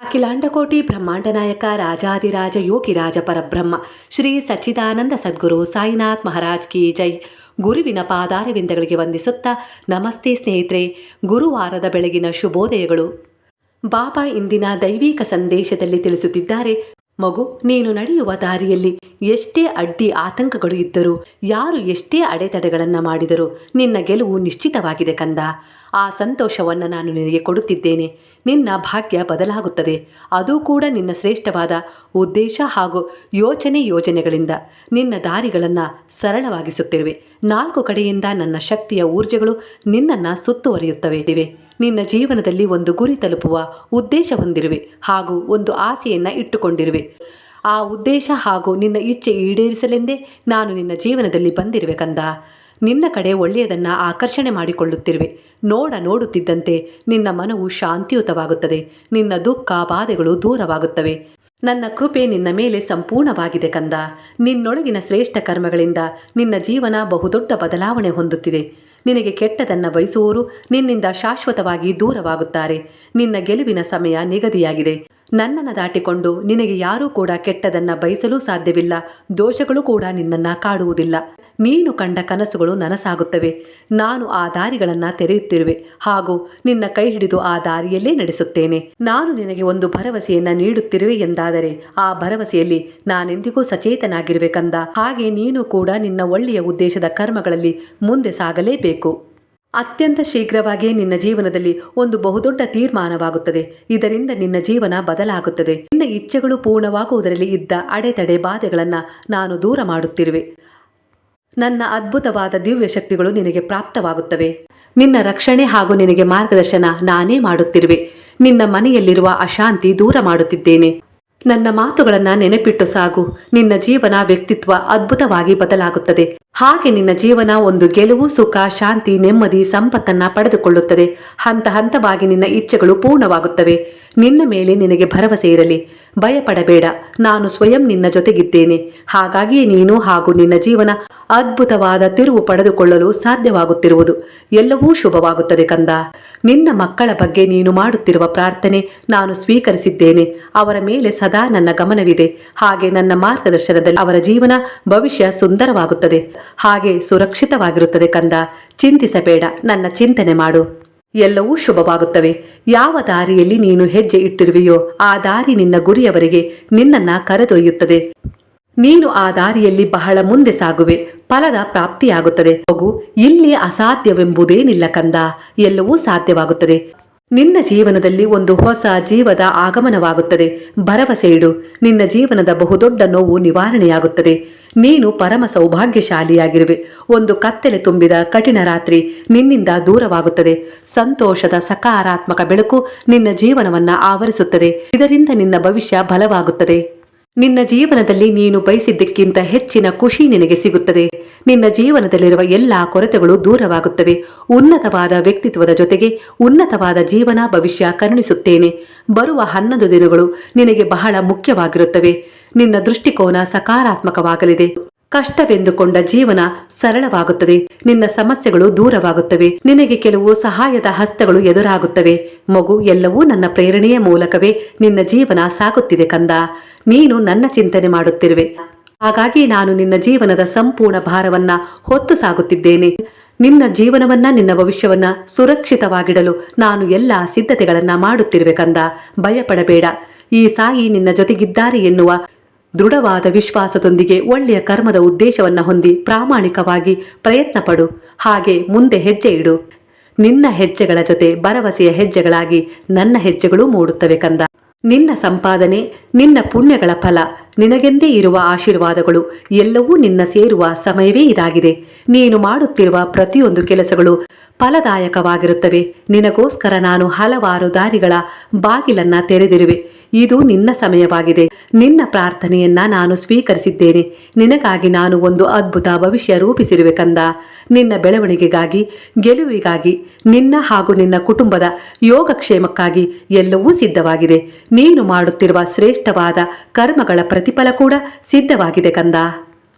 ಅಖಿಲಾಂಡಕೋಟಿ ಬ್ರಹ್ಮಾಂಡ ನಾಯಕ ರಾಜಾದಿರಾಜ ಯೋಗಿರಾಜ ಪರಬ್ರಹ್ಮ, ಶ್ರೀ ಸಚ್ಚಿದಾನಂದ ಸದ್ಗುರು ಸಾಯಿನಾಥ್ ಮಹಾರಾಜ್ ಕಿ ಜೈ. ಗುರುವಿನ ಪಾದಾರವಿಂದಗಳಿಗೆ ವಂದಿಸುತ್ತಾ ನಮಸ್ತೆ ಸ್ನೇಹಿತರೆ, ಗುರುವಾರದ ಬೆಳಗಿನ ಶುಭೋದಯಗಳು. ಬಾಬಾ ಇಂದಿನ ದೈವಿಕ ಸಂದೇಶದಲ್ಲಿ ತಿಳಿಸುತ್ತಿದ್ದಾರೆ ಮಗು, ನೀನು ನಡೆಯುವ ದಾರಿಯಲ್ಲಿ ಎಷ್ಟೇ ಅಡ್ಡಿ ಆತಂಕಗಳು ಇದ್ದರೂ, ಯಾರು ಎಷ್ಟೇ ಅಡೆತಡೆಗಳನ್ನು ಮಾಡಿದರೂ ನಿನ್ನ ಗೆಲುವು ನಿಶ್ಚಿತವಾಗಿದೆ ಕಂದ. ಆ ಸಂತೋಷವನ್ನು ನಾನು ನಿನಗೆ ಕೊಡುತ್ತಿದ್ದೇನೆ. ನಿನ್ನ ಭಾಗ್ಯ ಬದಲಾಗುತ್ತದೆ. ಅದು ಕೂಡ ನಿನ್ನ ಶ್ರೇಷ್ಠವಾದ ಉದ್ದೇಶ ಹಾಗೂ ಯೋಚನೆ ಯೋಜನೆಗಳಿಂದ. ನಿನ್ನ ದಾರಿಗಳನ್ನು ಸರಳವಾಗಿಸುತ್ತಿರುವೆ. ನಾಲ್ಕು ಕಡೆಯಿಂದ ನನ್ನ ಶಕ್ತಿಯ ಊರ್ಜೆಗಳು ನಿನ್ನನ್ನು ಸುತ್ತುವರಿಯುತ್ತವೆ, ಇವೆ. ನಿನ್ನ ಜೀವನದಲ್ಲಿ ಒಂದು ಗುರಿ ತಲುಪುವ ಉದ್ದೇಶ ಹೊಂದಿರುವೆ ಹಾಗೂ ಒಂದು ಆಸೆಯನ್ನು ಇಟ್ಟುಕೊಂಡಿರುವೆ. ಆ ಉದ್ದೇಶ ಹಾಗೂ ನಿನ್ನ ಇಚ್ಛೆ ಈಡೇರಿಸಲೆಂದೇ ನಾನು ನಿನ್ನ ಜೀವನದಲ್ಲಿ ಬಂದಿರುವೆ ಕಂದ. ನಿನ್ನ ಕಡೆ ಒಳ್ಳೆಯದನ್ನು ಆಕರ್ಷಣೆ ಮಾಡಿಕೊಳ್ಳುತ್ತಿರುವೆ. ನೋಡ ನೋಡುತ್ತಿದ್ದಂತೆ ನಿನ್ನ ಮನವು ಶಾಂತಿಯುತವಾಗುತ್ತದೆ. ನಿನ್ನ ದುಃಖ ಬಾಧೆಗಳು ದೂರವಾಗುತ್ತವೆ. ನನ್ನ ಕೃಪೆ ನಿನ್ನ ಮೇಲೆ ಸಂಪೂರ್ಣವಾಗಿದೆ ಕಂದ. ನಿನ್ನೊಳಗಿನ ಶ್ರೇಷ್ಠ ಕರ್ಮಗಳಿಂದ ನಿನ್ನ ಜೀವನ ಬಹುದೊಡ್ಡ ಬದಲಾವಣೆ ಹೊಂದುತ್ತಿದೆ. ನಿನಗೆ ಕೆಟ್ಟದನ್ನು ಬಯಸುವವರು ನಿನ್ನಿಂದ ಶಾಶ್ವತವಾಗಿ ದೂರವಾಗುತ್ತಾರೆ. ನಿನ್ನ ಗೆಲುವಿನ ಸಮಯ ನಿಗದಿಯಾಗಿದೆ. ನನ್ನನ್ನು ದಾಟಿಕೊಂಡು ನಿನಗೆ ಯಾರೂ ಕೂಡ ಕೆಟ್ಟದನ್ನು ಬಯಸಲು ಸಾಧ್ಯವಿಲ್ಲ, ದೋಷಗಳು ಕೂಡ ನಿನ್ನನ್ನು ಕಾಡುವುದಿಲ್ಲ. ನೀನು ಕಂಡ ಕನಸುಗಳು ನನಸಾಗುತ್ತವೆ. ನಾನು ಆ ದಾರಿಗಳನ್ನು ತೆರೆಯುತ್ತಿರುವೆ. ಹಾಗೂ ನಿನ್ನ ಕೈ ಹಿಡಿದು ಆ ದಾರಿಯಲ್ಲೇ ನಡೆಸುತ್ತೇನೆ. ನಾನು ನಿನಗೆ ಒಂದು ಭರವಸೆಯನ್ನು ನೀಡುತ್ತಿರುವೆ ಎಂದಾದರೆ, ಆ ಭರವಸೆಯಲ್ಲಿ ನಾನೆಂದಿಗೂ ಸಚೇತನಾಗಿರಬೇಕಂದ ಹಾಗೆ ನೀನು ಕೂಡ ನಿನ್ನ ಒಳ್ಳೆಯ ಉದ್ದೇಶದ ಕರ್ಮಗಳಲ್ಲಿ ಮುಂದೆ ಸಾಗಲೇಬೇಕು. ಅತ್ಯಂತ ಶೀಘ್ರವಾಗಿ ನಿನ್ನ ಜೀವನದಲ್ಲಿ ಒಂದು ಬಹುದೊಡ್ಡ ತೀರ್ಮಾನವಾಗುತ್ತದೆ. ಇದರಿಂದ ನಿನ್ನ ಜೀವನ ಬದಲಾಗುತ್ತದೆ. ನಿನ್ನ ಇಚ್ಛೆಗಳು ಪೂರ್ಣವಾಗುವುದರಲ್ಲಿ ಇದ್ದ ಅಡೆತಡೆ ಬಾಧೆಗಳನ್ನು ನಾನು ದೂರ ಮಾಡುತ್ತಿರುವೆ. ನನ್ನ ಅದ್ಭುತವಾದ ದಿವ್ಯ ಶಕ್ತಿಗಳು ನಿನಗೆ ಪ್ರಾಪ್ತವಾಗುತ್ತವೆ. ನಿನ್ನ ರಕ್ಷಣೆ ಹಾಗೂ ನಿನಗೆ ಮಾರ್ಗದರ್ಶನ ನಾನೇ ಮಾಡುತ್ತಿರುವೆ. ನಿನ್ನ ಮನೆಯಲ್ಲಿರುವ ಅಶಾಂತಿ ದೂರ ಮಾಡುತ್ತಿದ್ದೇನೆ. ನನ್ನ ಮಾತುಗಳನ್ನು ನೆನಪಿಟ್ಟು ಸಾಗು. ನಿನ್ನ ಜೀವನ ವ್ಯಕ್ತಿತ್ವ ಅದ್ಭುತವಾಗಿ ಬದಲಾಗುತ್ತದೆ. ಹಾಗೆ ನಿನ್ನ ಜೀವನ ಒಂದು ಗೆಲುವು, ಸುಖ, ಶಾಂತಿ, ನೆಮ್ಮದಿ, ಸಂಪತ್ತನ್ನ ಪಡೆದುಕೊಳ್ಳುತ್ತದೆ. ಹಂತ ಹಂತವಾಗಿ ನಿನ್ನ ಇಚ್ಛೆಗಳು ಪೂರ್ಣವಾಗುತ್ತವೆ. ನಿನ್ನ ಮೇಲೆ ನಿನಗೆ ಭರವಸೆ ಇರಲಿ. ಭಯಪಡಬೇಡ, ನಾನು ಸ್ವಯಂ ನಿನ್ನ ಜೊತೆಗಿದ್ದೇನೆ. ಹಾಗಾಗಿಯೇ ನೀನು ಹಾಗೂ ನಿನ್ನ ಜೀವನ ಅದ್ಭುತವಾದ ತಿರುವು ಪಡೆದುಕೊಳ್ಳಲು ಸಾಧ್ಯವಾಗುತ್ತಿರುವುದು. ಎಲ್ಲವೂ ಶುಭವಾಗುತ್ತದೆ ಕಂದ. ನಿನ್ನ ಮಕ್ಕಳ ಬಗ್ಗೆ ನೀನು ಮಾಡುತ್ತಿರುವ ಪ್ರಾರ್ಥನೆ ನಾನು ಸ್ವೀಕರಿಸಿದ್ದೇನೆ. ಅವರ ಮೇಲೆ ಸದಾ ನನ್ನ ಗಮನವಿದೆ. ಹಾಗೆ ನನ್ನ ಮಾರ್ಗದರ್ಶನದಲ್ಲಿ ಅವರ ಜೀವನ ಭವಿಷ್ಯ ಸುಂದರವಾಗುತ್ತದೆ. ಹಾಗೆ ಸುರಕ್ಷಿತವಾಗಿರುತ್ತದೆ ಕಂದ. ಚಿಂತಿಸಬೇಡ, ನನ್ನ ಚಿಂತನೆ ಮಾಡು. ಎಲ್ಲವೂ ಶುಭವಾಗುತ್ತವೆ. ಯಾವ ದಾರಿಯಲ್ಲಿ ನೀನು ಹೆಜ್ಜೆ ಇಟ್ಟಿರುವೆಯೋ ಆ ದಾರಿ ನಿನ್ನ ಗುರಿಯವರೆಗೆ ನಿನ್ನನ್ನ ಕರೆದೊಯ್ಯುತ್ತದೆ. ನೀನು ಆ ದಾರಿಯಲ್ಲಿ ಬಹಳ ಮುಂದೆ ಸಾಗುವೆ, ಫಲದ ಪ್ರಾಪ್ತಿಯಾಗುತ್ತದೆ. ಮಗು ಇಲ್ಲಿ ಅಸಾಧ್ಯವೆಂಬುದೇನಿಲ್ಲ ಕಂದ. ಎಲ್ಲವೂ ಸಾಧ್ಯವಾಗುತ್ತದೆ. ನಿನ್ನ ಜೀವನದಲ್ಲಿ ಒಂದು ಹೊಸ ಜೀವದ ಆಗಮನವಾಗುತ್ತದೆ. ಭರವಸೆ ಇಡು. ನಿನ್ನ ಜೀವನದ ಬಹುದೊಡ್ಡ ನೋವು ನಿವಾರಣೆಯಾಗುತ್ತದೆ. ನೀನು ಪರಮ ಸೌಭಾಗ್ಯಶಾಲಿಯಾಗಿರುವೆ. ಒಂದು ಕತ್ತಲೆ ತುಂಬಿದ ಕಠಿಣ ರಾತ್ರಿ ನಿನ್ನಿಂದ ದೂರವಾಗುತ್ತದೆ. ಸಂತೋಷದ ಸಕಾರಾತ್ಮಕ ಬೆಳಕು ನಿನ್ನ ಜೀವನವನ್ನ ಆವರಿಸುತ್ತದೆ. ಇದರಿಂದ ನಿನ್ನ ಭವಿಷ್ಯ ಬಲವಾಗುತ್ತದೆ. ನಿನ್ನ ಜೀವನದಲ್ಲಿ ನೀನು ಬಯಸಿದ್ದಕ್ಕಿಂತ ಹೆಚ್ಚಿನ ಖುಷಿ ನಿನಗೆ ಸಿಗುತ್ತದೆ. ನಿನ್ನ ಜೀವನದಲ್ಲಿರುವ ಎಲ್ಲಾ ಕೊರತೆಗಳು ದೂರವಾಗುತ್ತವೆ. ಉನ್ನತವಾದ ವ್ಯಕ್ತಿತ್ವದ ಜೊತೆಗೆ ಉನ್ನತವಾದ ಜೀವನ ಭವಿಷ್ಯ ಕರುಣಿಸುತ್ತೇನೆ. ಬರುವ ಹನ್ನೊಂದು ದಿನಗಳು ನಿನಗೆ ಬಹಳ ಮುಖ್ಯವಾಗಿರುತ್ತವೆ. ನಿನ್ನ ದೃಷ್ಟಿಕೋನ ಸಕಾರಾತ್ಮಕವಾಗಲಿದೆ. ಕಷ್ಟವೆಂದುಕೊಂಡ ಜೀವನ ಸರಳವಾಗುತ್ತದೆ. ನಿನ್ನ ಸಮಸ್ಯೆಗಳು ದೂರವಾಗುತ್ತವೆ. ನಿನಗೆ ಕೆಲವು ಸಹಾಯದ ಹಸ್ತಗಳು ಎದುರಾಗುತ್ತವೆ. ಮಗು ಎಲ್ಲವೂ ನನ್ನ ಪ್ರೇರಣೆಯ ಮೂಲಕವೇ ನಿನ್ನ ಜೀವನ ಸಾಗುತ್ತಿದೆ ಕಂದ. ನೀನು ನನ್ನ ಚಿಂತನೆ ಮಾಡುತ್ತಿರುವೆ. ಹಾಗಾಗಿ ನಾನು ನಿನ್ನ ಜೀವನದ ಸಂಪೂರ್ಣ ಭಾರವನ್ನ ಹೊತ್ತು ಸಾಗುತ್ತಿದ್ದೇನೆ. ನಿನ್ನ ಜೀವನವನ್ನ, ನಿನ್ನ ಭವಿಷ್ಯವನ್ನ ಸುರಕ್ಷಿತವಾಗಿಡಲು ನಾನು ಎಲ್ಲ ಸಿದ್ಧತೆಗಳನ್ನ ಮಾಡುತ್ತಿರುವೆ ಕಂದ. ಭಯಪಡಬೇಡ. ಈ ಸಾಯಿ ನಿನ್ನ ಜೊತೆಗಿದ್ದಾರೆ ಎನ್ನುವ ದೃಢವಾದ ವಿಶ್ವಾಸದೊಂದಿಗೆ ಒಳ್ಳೆಯ ಕರ್ಮದ ಉದ್ದೇಶವನ್ನ ಹೊಂದಿ ಪ್ರಾಮಾಣಿಕವಾಗಿ ಪ್ರಯತ್ನ ಪಡು ಹಾಗೆ ಮುಂದೆ ಹೆಜ್ಜೆ ಇಡು. ನಿನ್ನ ಹೆಜ್ಜೆಗಳ ಜೊತೆ ಭರವಸೆಯ ಹೆಜ್ಜೆಗಳಾಗಿ ನನ್ನ ಹೆಜ್ಜೆಗಳು ಮೂಡುತ್ತವೆ ಕಂದ. ನಿನ್ನ ಸಂಪಾದನೆ, ನಿನ್ನ ಪುಣ್ಯಗಳ ಫಲ ನಿನಗೆಂದೇ ಇರುವ ಆಶೀರ್ವಾದಗಳು, ಎಲ್ಲವೂ ನಿನ್ನ ಸೇರುವ ಸಮಯವೇ ಇದಾಗಿದೆ. ನೀನು ಮಾಡುತ್ತಿರುವ ಪ್ರತಿಯೊಂದು ಕೆಲಸಗಳು ಫಲದಾಯಕವಾಗಿರುತ್ತವೆ. ನಿನಗೋಸ್ಕರ ನಾನು ಹಲವಾರು ದಾರಿಗಳ ಬಾಗಿಲನ್ನ ತೆರೆದಿರುವೆ. ಇದು ನಿನ್ನ ಸಮಯವಾಗಿದೆ. ನಿನ್ನ ಪ್ರಾರ್ಥನೆಯನ್ನ ನಾನು ಸ್ವೀಕರಿಸಿದ್ದೇನೆ. ನಿನಗಾಗಿ ನಾನು ಒಂದು ಅದ್ಭುತ ಭವಿಷ್ಯ ರೂಪಿಸಿರುವೆ ಕಂದ. ನಿನ್ನ ಬೆಳವಣಿಗೆಗಾಗಿ, ಗೆಲುವಿಗಾಗಿ, ನಿನ್ನ ಹಾಗೂ ನಿನ್ನ ಕುಟುಂಬದ ಯೋಗಕ್ಷೇಮಕ್ಕಾಗಿ ಎಲ್ಲವೂ ಸಿದ್ಧವಾಗಿದೆ. ನೀನು ಮಾಡುತ್ತಿರುವ ಶ್ರೇಷ್ಠವಾದ ಕರ್ಮಗಳ ಪ್ರತಿಫಲ ಕೂಡ ಸಿದ್ಧವಾಗಿದೆ ಕಂದ.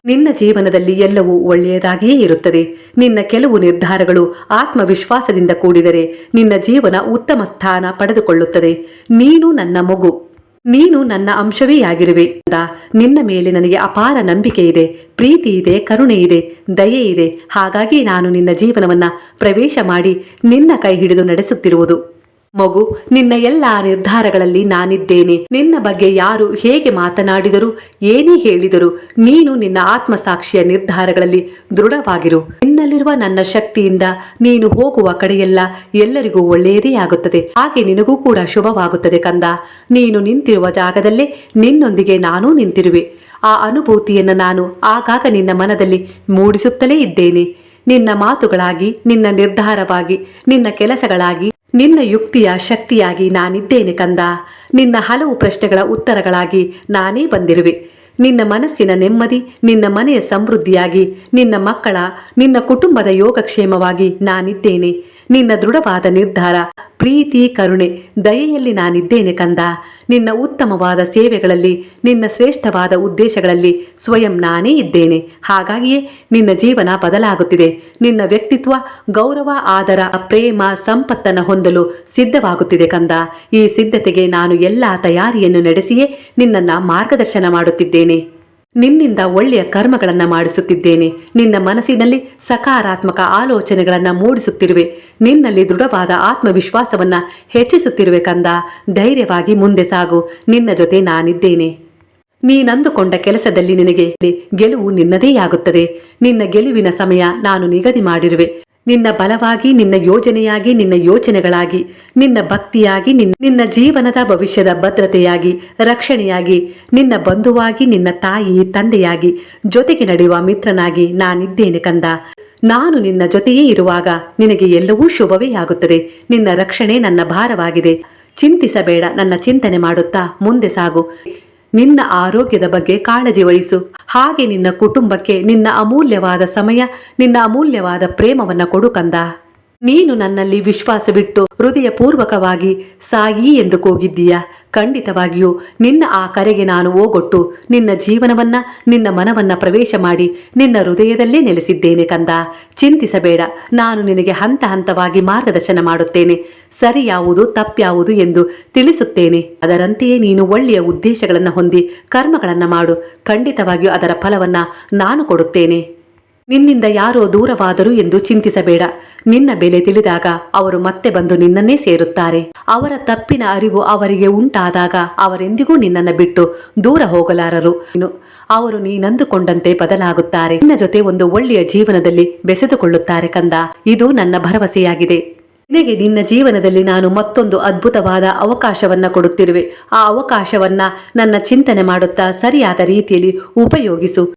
ನಿನ್ನ ಜೀವನದಲ್ಲಿ ಎಲ್ಲವೂ ಒಳ್ಳೆಯದಾಗಿಯೇ ಇರುತ್ತದೆ. ನಿನ್ನ ಕೆಲವು ನಿರ್ಧಾರಗಳು ಆತ್ಮವಿಶ್ವಾಸದಿಂದ ಕೂಡಿದರೆ ನಿನ್ನ ಜೀವನ ಉತ್ತಮ ಸ್ಥಾನ ಪಡೆದುಕೊಳ್ಳುತ್ತದೆ. ನೀನು ನನ್ನ ಮಗು. ನೀನು ನನ್ನ ಅಂಶವೇ ಆಗಿರುವೆ ನಿನ್ನ ಮೇಲೆ ನನಗೆ ಅಪಾರ ನಂಬಿಕೆ ಇದೆ. ಪ್ರೀತಿ ಇದೆ, ಕರುಣೆ ಇದೆ, ದಯೆ ಇದೆ. ಹಾಗಾಗಿ ನಾನು ನಿನ್ನ ಜೀವನವನ್ನ ಪ್ರವೇಶ ಮಾಡಿ ನಿನ್ನ ಕೈ ಹಿಡಿದು ನಡೆಸುತ್ತಿರುವುದು. ಮಗು, ನಿನ್ನ ಎಲ್ಲ ನಿರ್ಧಾರಗಳಲ್ಲಿ ನಾನಿದ್ದೇನೆ. ನಿನ್ನ ಬಗ್ಗೆ ಯಾರು ಹೇಗೆ ಮಾತನಾಡಿದರು, ಏನೇ ಹೇಳಿದರು, ನೀನು ನಿನ್ನ ಆತ್ಮಸಾಕ್ಷಿಯ ನಿರ್ಧಾರಗಳಲ್ಲಿ ದೃಢವಾಗಿರು. ನಿನ್ನಲ್ಲಿರುವ ನನ್ನ ಶಕ್ತಿಯಿಂದ ನೀನು ಹೋಗುವ ಕಡೆಯೆಲ್ಲ ಎಲ್ಲರಿಗೂ ಒಳ್ಳೆಯದೇ ಆಗುತ್ತದೆ. ಹಾಗೆ ನಿನಗೂ ಕೂಡ ಶುಭವಾಗುತ್ತದೆ ಕಂದ. ನೀನು ನಿಂತಿರುವ ಜಾಗದಲ್ಲೇ ನಿನ್ನೊಂದಿಗೆ ನಾನೂ ನಿಂತಿರುವೆ. ಆ ಅನುಭೂತಿಯನ್ನು ನಾನು ಆಗಾಗ ನಿನ್ನ ಮನದಲ್ಲಿ ಮೂಡಿಸುತ್ತಲೇ ಇದ್ದೇನೆ. ನಿನ್ನ ಮಾತುಗಳಾಗಿ, ನಿನ್ನ ನಿರ್ಧಾರವಾಗಿ, ನಿನ್ನ ಕೆಲಸಗಳಾಗಿ ನಿನ್ನ ಯುಕ್ತಿಯ ಶಕ್ತಿಯಾಗಿ ನಾನಿದ್ದೇನೆ ಕಂದ. ನಿನ್ನ ಹಲವು ಪ್ರಶ್ನೆಗಳ ಉತ್ತರಗಳಾಗಿ ನಾನೇ ಬಂದಿರುವೆ. ನಿನ್ನ ಮನಸ್ಸಿನ ನೆಮ್ಮದಿ, ನಿನ್ನ ಮನೆಯ ಸಮೃದ್ಧಿಯಾಗಿ, ನಿನ್ನ ಮಕ್ಕಳ, ನಿನ್ನ ಕುಟುಂಬದ ಯೋಗಕ್ಷೇಮವಾಗಿ ನಾನಿದ್ದೇನೆ. ನಿನ್ನ ದೃಢವಾದ ನಿರ್ಧಾರ, ಪ್ರೀತಿ, ಕರುಣೆ, ದಯೆಯಲ್ಲಿ ನಾನಿದ್ದೇನೆ ಕಂದ. ನಿನ್ನ ಉತ್ತಮವಾದ ಸೇವೆಗಳಲ್ಲಿ, ನಿನ್ನ ಶ್ರೇಷ್ಠವಾದ ಉದ್ದೇಶಗಳಲ್ಲಿ ಸ್ವಯಂ ನಾನೇ ಇದ್ದೇನೆ. ಹಾಗಾಗಿಯೇ ನಿನ್ನ ಜೀವನ ಬದಲಾಗುತ್ತಿದೆ. ನಿನ್ನ ವ್ಯಕ್ತಿತ್ವ, ಗೌರವ, ಆದರ, ಪ್ರೇಮ, ಸಂಪತ್ತನ್ನು ಹೊಂದಲು ಸಿದ್ಧವಾಗುತ್ತಿದೆ ಕಂದ. ಈ ಸಿದ್ಧತೆಗೆ ನಾನು ಎಲ್ಲ ತಯಾರಿಯನ್ನು ನಡೆಸಿಯೇ ನಿನ್ನನ್ನ ಮಾರ್ಗದರ್ಶನ ಮಾಡುತ್ತಿದ್ದೇನೆ. ನಿನ್ನಿಂದ ಒಳ್ಳೆಯ ಕರ್ಮಗಳನ್ನು ಮಾಡಿಸುತ್ತಿದ್ದೇನೆ. ನಿನ್ನ ಮನಸ್ಸಿನಲ್ಲಿ ಸಕಾರಾತ್ಮಕ ಆಲೋಚನೆಗಳನ್ನು ಮೂಡಿಸುತ್ತಿರುವೆ. ನಿನ್ನಲ್ಲಿ ದೃಢವಾದ ಆತ್ಮವಿಶ್ವಾಸವನ್ನ ಹೆಚ್ಚಿಸುತ್ತಿರುವೆ ಕಂದ. ಧೈರ್ಯವಾಗಿ ಮುಂದೆ ಸಾಗು. ನಿನ್ನ ಜೊತೆ ನಾನಿದ್ದೇನೆ. ನೀನಂದುಕೊಂಡ ಕೆಲಸದಲ್ಲಿ ನಿನಗೆ ಗೆಲುವು ನಿನ್ನದೇ ಆಗುತ್ತದೆ. ನಿನ್ನ ಗೆಲುವಿನ ಸಮಯ ನಾನು ನಿಗದಿ ಮಾಡಿರುವೆ. ನಿನ್ನ ಬಲವಾಗಿ, ನಿನ್ನ ಯೋಜನೆಯಾಗಿ, ನಿನ್ನ ಯೋಚನೆಗಳಾಗಿ, ನಿನ್ನ ಭಕ್ತಿಯಾಗಿ, ನಿನ್ನ ಜೀವನದ ಭವಿಷ್ಯದ ಭದ್ರತೆಯಾಗಿ, ರಕ್ಷಣೆಯಾಗಿ, ನಿನ್ನ ಬಂಧುವಾಗಿ, ನಿನ್ನ ತಾಯಿ, ತಂದೆಯಾಗಿ, ಜೊತೆಗೆ ನಡೆಯುವ ಮಿತ್ರನಾಗಿ ನಾನಿದ್ದೇನೆ ಕಂದ. ನಾನು ನಿನ್ನ ಜೊತೆಯೇ ಇರುವಾಗ ನಿನಗೆ ಎಲ್ಲವೂ ಶುಭವೇ ಆಗುತ್ತದೆ. ನಿನ್ನ ರಕ್ಷಣೆ ನನ್ನ ಭಾರವಾಗಿದೆ. ಚಿಂತಿಸಬೇಡ, ನನ್ನ ಚಿಂತನೆ ಮಾಡುತ್ತಾ ಮುಂದೆ ಸಾಗು. ನಿನ್ನ ಆರೋಗ್ಯದ ಬಗ್ಗೆ ಕಾಳಜಿ ವಹಿಸು. ಹಾಗೆ ನಿನ್ನ ಕುಟುಂಬಕ್ಕೆ ನಿನ್ನ ಅಮೂಲ್ಯವಾದ ಸಮಯ, ನಿನ್ನ ಅಮೂಲ್ಯವಾದ ಪ್ರೇಮವನ್ನ ಕೊಡು ಕಂದ. ನೀನು ನನ್ನಲ್ಲಿ ವಿಶ್ವಾಸವಿಟ್ಟು ಹೃದಯಪೂರ್ವಕವಾಗಿ ಸಾಯಿ ಎಂದು ಕೂಗಿದ್ದೀಯ? ಖಂಡಿತವಾಗಿಯೂ ನಿನ್ನ ಆ ಕರೆಗೆ ನಾನು ಓಗೊಟ್ಟು ನಿನ್ನ ಜೀವನವನ್ನ, ನಿನ್ನ ಮನವನ್ನ ಪ್ರವೇಶ ಮಾಡಿ ನಿನ್ನ ಹೃದಯದಲ್ಲೇ ನೆಲೆಸಿದ್ದೇನೆ ಕಂದ. ಚಿಂತಿಸಬೇಡ, ನಾನು ನಿನಗೆ ಹಂತ ಹಂತವಾಗಿ ಮಾರ್ಗದರ್ಶನ ಮಾಡುತ್ತೇನೆ. ಸರಿಯಾವುದು ತಪ್ಪ್ಯಾವುದು ಎಂದು ತಿಳಿಸುತ್ತೇನೆ. ಅದರಂತೆಯೇ ನೀನು ಒಳ್ಳೆಯ ಉದ್ದೇಶಗಳನ್ನು ಹೊಂದಿ ಕರ್ಮಗಳನ್ನು ಮಾಡು. ಖಂಡಿತವಾಗಿಯೂ ಅದರ ಫಲವನ್ನ ನಾನು ಕೊಡುತ್ತೇನೆ. ನಿನ್ನಿಂದ ಯಾರೋ ದೂರವಾದರು ಎಂದು ಚಿಂತಿಸಬೇಡ. ನಿನ್ನ ಬೆಲೆ ತಿಳಿದಾಗ ಅವರು ಮತ್ತೆ ಬಂದು ನಿನ್ನನ್ನೇ ಸೇರುತ್ತಾರೆ. ಅವರ ತಪ್ಪಿನ ಅರಿವು ಅವರಿಗೆ ಉಂಟಾದಾಗ ಅವರೆಂದಿಗೂ ನಿನ್ನನ್ನು ಬಿಟ್ಟು ದೂರ ಹೋಗಲಾರರು. ಅವರು ನೀನಂದುಕೊಂಡಂತೆ ಬದಲಾಗುತ್ತಾರೆ. ನಿನ್ನ ಜೊತೆ ಒಂದು ಒಳ್ಳೆಯ ಜೀವನದಲ್ಲಿ ಬೆಸೆದುಕೊಳ್ಳುತ್ತಾರೆ ಕಂದ. ಇದು ನನ್ನ ಭರವಸೆಯಾಗಿದೆ. ನಿನಗೆ ನಿನ್ನ ಜೀವನದಲ್ಲಿ ನಾನು ಮತ್ತೊಂದು ಅದ್ಭುತವಾದ ಅವಕಾಶವನ್ನ ಕೊಡುತ್ತಿರುವೆ. ಆ ಅವಕಾಶವನ್ನ ನನ್ನ ಚಿಂತನೆ ಮಾಡುತ್ತಾ ಸರಿಯಾದ ರೀತಿಯಲ್ಲಿ ಉಪಯೋಗಿಸು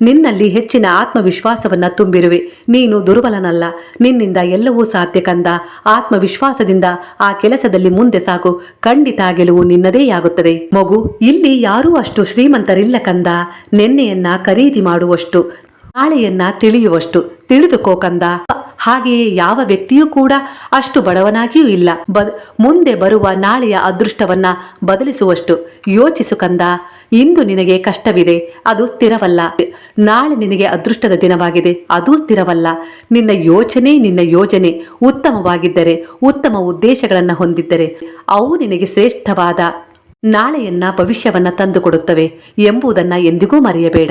ನಿನ್ನಲ್ಲಿ ಹೆಚ್ಚಿನ ಆತ್ಮವಿಶ್ವಾಸವನ್ನ ತುಂಬಿರುವೆ. ನೀನು ದುರ್ಬಲನಲ್ಲ. ನಿನ್ನಿಂದ ಎಲ್ಲವೂ ಸಾಧ್ಯ ಕಂದ. ಆತ್ಮವಿಶ್ವಾಸದಿಂದ ಆ ಕೆಲಸದಲ್ಲಿ ಮುಂದೆ ಸಾಕು ಖಂಡಿತ ಗೆಲುವು ನಿನ್ನದೇ ಆಗುತ್ತದೆ. ಮಗು, ಇಲ್ಲಿ ಯಾರೂ ಅಷ್ಟು ಶ್ರೀಮಂತರಿಲ್ಲ ಕಂದ. ನೆನ್ನೆಯನ್ನ ಖರೀದಿ ಮಾಡುವಷ್ಟು, ನಾಳೆಯನ್ನ ತಿಳಿಯುವಷ್ಟು. ತಿಳಿದುಕೋ ಕಂದ. ಹಾಗೆಯೇ ಯಾವ ವ್ಯಕ್ತಿಯೂ ಕೂಡ ಅಷ್ಟು ಬಡವನಾಗಿಯೂ ಇಲ್ಲ. ಬ ಮುಂದೆ ಬರುವ ನಾಳೆಯ ಅದೃಷ್ಟವನ್ನ ಬದಲಿಸುವಷ್ಟು ಯೋಚಿಸು ಕಂದ. ಇಂದು ನಿನಗೆ ಕಷ್ಟವಿದೆ, ಅದು ಸ್ಥಿರವಲ್ಲ. ನಾಳೆ ನಿನಗೆ ಅದೃಷ್ಟದ ದಿನವಾಗಿದೆ, ಅದು ಸ್ಥಿರವಲ್ಲ. ನಿನ್ನ ಯೋಚನೆ ನಿನ್ನ ಯೋಜನೆ ಉತ್ತಮವಾಗಿದ್ದರೆ, ಉತ್ತಮ ಉದ್ದೇಶಗಳನ್ನು ಹೊಂದಿದ್ದರೆ, ಅವು ನಿನಗೆ ಶ್ರೇಷ್ಠವಾದ ನಾಳೆಯನ್ನ ಭವಿಷ್ಯವನ್ನ ತಂದುಕೊಡುತ್ತವೆ ಎಂಬುದನ್ನ ಎಂದಿಗೂ ಮರೆಯಬೇಡ.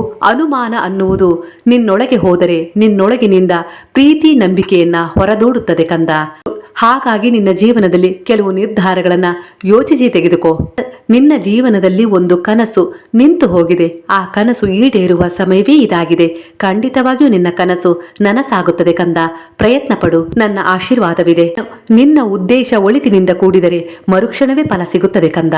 ಅನುಮಾನ ಅನ್ನುವುದು ನಿನ್ನೊಳಗೆ ಹೋದರೆ ನಿನ್ನೊಳಗಿನಿಂದ ಪ್ರೀತಿ ನಂಬಿಕೆಯನ್ನ ಹೊರದೂಡುತ್ತದೆ ಕಂದ. ಹಾಗಾಗಿ ನಿನ್ನ ಜೀವನದಲ್ಲಿ ಕೆಲವು ನಿರ್ಧಾರಗಳನ್ನ ಯೋಚಿಸಿ ತೆಗೆದುಕೋ. ನಿನ್ನ ಜೀವನದಲ್ಲಿ ಒಂದು ಕನಸು ನಿಂತು ಹೋಗಿದೆ. ಆ ಕನಸು ಈಡೇರುವ ಸಮಯವೇ ಇದಾಗಿದೆ. ಖಂಡಿತವಾಗಿಯೂ ನಿನ್ನ ಕನಸು ನನಸಾಗುತ್ತದೆ ಕಂದ. ಪ್ರಯತ್ನ ಪಡು ನನ್ನ ಆಶೀರ್ವಾದವಿದೆ. ನಿನ್ನ ಉದ್ದೇಶ ಒಳಿತಿನಿಂದ ಕೂಡಿದರೆ ಮರುಕ್ಷಣವೇ ಫಲ ಸಿಗುತ್ತದೆ ಕಂದ.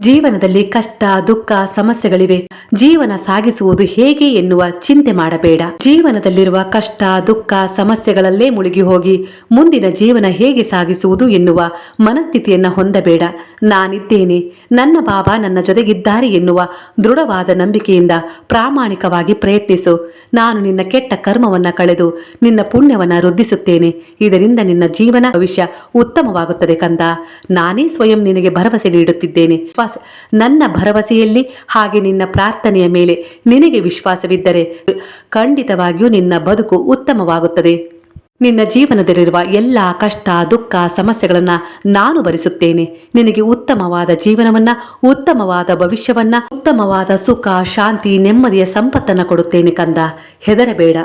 ಜೀವನದಲ್ಲಿ ಕಷ್ಟ, ದುಃಖ, ಸಮಸ್ಯೆಗಳಿವೆ. ಜೀವನ ಸಾಗಿಸುವುದು ಹೇಗೆ ಎನ್ನುವ ಚಿಂತೆ ಮಾಡಬೇಡ. ಜೀವನದಲ್ಲಿರುವ ಕಷ್ಟ, ದುಃಖ, ಸಮಸ್ಯೆಗಳಲ್ಲೇ ಮುಳುಗಿ ಹೋಗಿ ಮುಂದಿನ ಜೀವನ ಹೇಗೆ ಸಾಗಿಸುವುದು ಎನ್ನುವ ಮನಸ್ಥಿತಿಯನ್ನ ಹೊಂದಬೇಡ. ನಾನಿದ್ದೇನೆ. ನನ್ನ ಬಾಬಾ ನನ್ನ ಜೊತೆಗಿದ್ದಾರೆ ಎನ್ನುವ ದೃಢವಾದ ನಂಬಿಕೆಯಿಂದ ಪ್ರಾಮಾಣಿಕವಾಗಿ ಪ್ರಯತ್ನಿಸು. ನಾನು ನಿನ್ನ ಕೆಟ್ಟ ಕರ್ಮವನ್ನ ಕಳೆದು ನಿನ್ನ ಪುಣ್ಯವನ್ನ ವೃದ್ಧಿಸುತ್ತೇನೆ. ಇದರಿಂದ ನಿನ್ನ ಜೀವನ ಭವಿಷ್ಯ ಉತ್ತಮವಾಗುತ್ತದೆ ಕಂದ. ನಾನೇ ಸ್ವಯಂ ನಿನಗೆ ಭರವಸೆ ನೀಡುತ್ತಿದ್ದೇನೆ. ವಿಶ್ವಾಸ. ನನ್ನ ಭರವಸೆಯಲ್ಲಿ ಹಾಗೆ ನಿನ್ನ ಪ್ರಾರ್ಥನೆಯ ಮೇಲೆ ನಿನಗೆ ವಿಶ್ವಾಸವಿದ್ದರೆ ಖಂಡಿತವಾಗಿಯೂ ನಿನ್ನ ಬದುಕು ಉತ್ತಮವಾಗುತ್ತದೆ. ನಿನ್ನ ಜೀವನದಲ್ಲಿರುವ ಎಲ್ಲ ಕಷ್ಟ, ದುಃಖ, ಸಮಸ್ಯೆಗಳನ್ನ ನಾನು ಭರಿಸುತ್ತೇನೆ. ನಿನಗೆ ಉತ್ತಮವಾದ ಜೀವನವನ್ನ, ಉತ್ತಮವಾದ ಭವಿಷ್ಯವನ್ನ, ಉತ್ತಮವಾದ ಸುಖ, ಶಾಂತಿ, ನೆಮ್ಮದಿಯ ಸಂಪತ್ತನ್ನ ಕೊಡುತ್ತೇನೆ ಕಂದ. ಹೆದರಬೇಡ.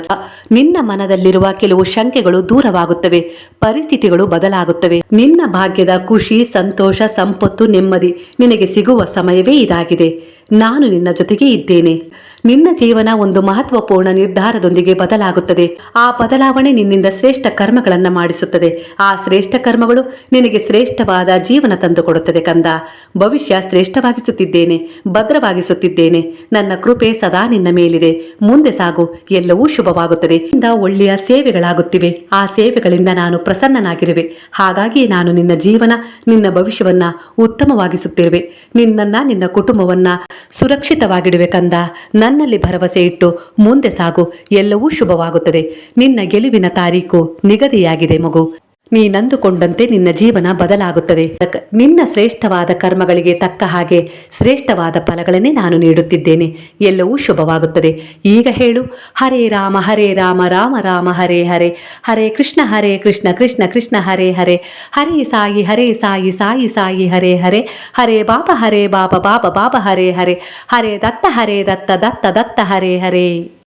ನಿನ್ನ ಮನದಲ್ಲಿರುವ ಕೆಲವು ಶಂಕೆಗಳು ದೂರವಾಗುತ್ತವೆ. ಪರಿಸ್ಥಿತಿಗಳು ಬದಲಾಗುತ್ತವೆ. ನಿನ್ನ ಭಾಗ್ಯದ ಖುಷಿ, ಸಂತೋಷ, ಸಂಪತ್ತು, ನೆಮ್ಮದಿ ನಿನಗೆ ಸಿಗುವ ಸಮಯವೇ ಇದಾಗಿದೆ. ನಾನು ನಿನ್ನ ಜೊತೆಗೆ ಇದ್ದೇನೆ. ನಿನ್ನ ಜೀವನ ಒಂದು ಮಹತ್ವಪೂರ್ಣ ನಿರ್ಧಾರದೊಂದಿಗೆ ಬದಲಾಗುತ್ತದೆ. ಆ ಬದಲಾವಣೆ ನಿನ್ನಿಂದ ಶ್ರೇಷ್ಠ ಕರ್ಮಗಳನ್ನು ಮಾಡಿಸುತ್ತದೆ. ಆ ಶ್ರೇಷ್ಠ ಕರ್ಮಗಳು ನಿನಗೆ ಶ್ರೇಷ್ಠವಾದ ಜೀವನ ತಂದುಕೊಡುತ್ತದೆ ಕಂದ. ಭವಿಷ್ಯ ಶ್ರೇಷ್ಠವಾಗಿಸುತ್ತಿದ್ದೇನೆ, ಭದ್ರವಾಗಿಸುತ್ತಿದ್ದೇನೆ. ನನ್ನ ಕೃಪೆ ಸದಾ ನಿನ್ನ ಮೇಲಿದೆ. ಮುಂದೆ ಸಾಗು, ಎಲ್ಲವೂ ಶುಭವಾಗುತ್ತದೆ. ಇಂದ ಒಳ್ಳೆಯ ಸೇವೆಗಳಾಗುತ್ತಿವೆ. ಆ ಸೇವೆಗಳಿಂದ ನಾನು ಪ್ರಸನ್ನನಾಗಿರುವೆ. ಹಾಗಾಗಿ ನಾನು ನಿನ್ನ ಜೀವನ, ನಿನ್ನ ಭವಿಷ್ಯವನ್ನ ಉತ್ತಮವಾಗಿಸುತ್ತಿರುವೆ ನಿನ್ನನ್ನ, ನಿನ್ನ ಕುಟುಂಬವನ್ನ ಸುರಕ್ಷಿತವಾಗಿಡುವೆ ಕಂದ. ನನ್ನಲ್ಲಿ ಭರವಸೆ ಇಟ್ಟು ಮುಂದೆ ಸಾಗು, ಎಲ್ಲವೂ ಶುಭವಾಗುತ್ತದೆ. ನಿನ್ನ ಗೆಲುವಿನ ತಾರೀಕು ನಿಗದಿಯಾಗಿದೆ ಮಗು. ನೀನಂದುಕೊಂಡಂತೆ ನಿನ್ನ ಜೀವನ ಬದಲಾಗುತ್ತದೆ. ನಿನ್ನ ಶ್ರೇಷ್ಠವಾದ ಕರ್ಮಗಳಿಗೆ ತಕ್ಕ ಹಾಗೆ ಶ್ರೇಷ್ಠವಾದ ಫಲಗಳನ್ನೇ ನಾನು ನೀಡುತ್ತಿದ್ದೇನೆ. ಎಲ್ಲವೂ ಶುಭವಾಗುತ್ತದೆ. ಈಗ ಹೇಳು. ಹರೇ ರಾಮ ಹರೇ ರಾಮ ರಾಮ ರಾಮ, ಹರೇ ಹರೇ. ಹರೇ ಕೃಷ್ಣ ಹರೇ ಕೃಷ್ಣ ಕೃಷ್ಣ ಕೃಷ್ಣ, ಹರೇ ಹರೇ. ಹರೇ ಸಾಯಿ ಹರೇ ಸಾಯಿ ಸಾಯಿ ಸಾಯಿ, ಹರೇ ಹರೇ. ಹರೇ ಬಾಬ ಹರೇ ಬಾಬ ಬಾಬ ಬಾಬ ಹರೇ ಹರೇ. ಹರೇ ದತ್ತ ಹರೇ ದತ್ತ ದತ್ತ ದತ್ತ, ಹರೇ ಹರೇ.